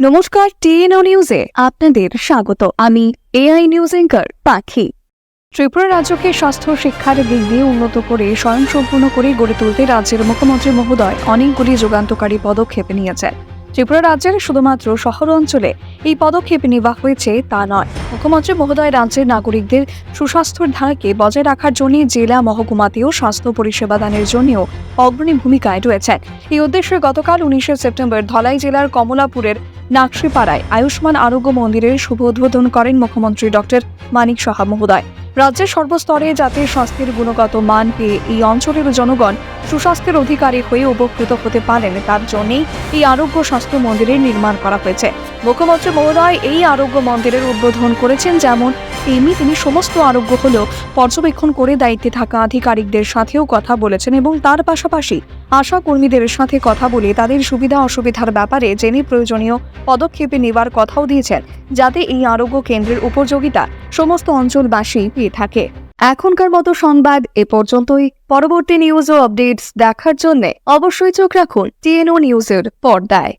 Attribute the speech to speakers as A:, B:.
A: নমস্কার টিএনও নিউজে আপনাদের স্বাগত। আমি এআই নিউজ এঙ্কার পাখি। ত্রিপুরা রাজ্যকে স্বাস্থ্য শিক্ষার দিক দিয়ে উন্নত করে, স্বয়ংসম্পূর্ণ করে গড়ে তুলতে রাজ্যের মুখ্যমন্ত্রী মহোদয় অনেকগুলি যুগান্তকারী পদক্ষেপ নিয়েছেন। ত্রিপুরা রাজ্যের শুধুমাত্র শহর অঞ্চলে এই পদক্ষেপ নেওয়া হয়েছে তা নয়। মুখ্যমন্ত্রী মহোদয় রাজ্যের নাগরিকদের সুস্বাস্থ্যের ধারাকে বজায় রাখার জন্য জেলা মহকুমাতেও স্বাস্থ্য পরিষেবা দানের জন্যও অগ্রণী ভূমিকায় রয়েছেন। এই উদ্দেশ্যে গতকাল উনিশে সেপ্টেম্বর ধলাই জেলার কমলাপুরের নাকশিপাড়ায় আয়ুষ্মান আরোগ্য মন্দিরের শুভ উদ্বোধন করেন মুখ্যমন্ত্রী ডক্টর মানিক সাহা মহোদয়। রাজ্যের সর্বস্তরে যাতে স্বাস্থ্যের গুণগত মান পেয়ে এই অঞ্চলের জনগণ সুস্বাস্থ্যের অধিকারী হয়ে উপকৃত হতে পারেন। তার জন্যই এই আরোগ্য স্বাস্থ্য মন্দিরের নির্মাণ করা হয়েছে। মুখ্যমন্ত্রী মহোদয় এই আরোগ্য মন্দিরের উদ্বোধন করেছেন যেমন তেমনি তিনি সমস্ত আরোগ্য হল পর্যবেক্ষণ করে দায়িত্বে থাকা আধিকারিকদের সাথেও কথা বলেছেন এবং তার পাশাপাশি আশা কর্মীদের সাথে কথা বলে তাদের সুবিধা অসুবিধার ব্যাপারে জেনে প্রয়োজনীয় পদক্ষেপে নেবার কথাও দিয়েছেন, যাতে এই আরোগ্য কেন্দ্রের উপযোগিতা সমস্ত অঞ্চলবাসী পেয়ে থাকে। এখনকার মতো সংবাদ এ পর্যন্তই। পরবর্তী নিউজ ও আপডেটস দেখার জন্য অবশ্যই চোখ রাখুন টিএনও নিউজের পর্দায়।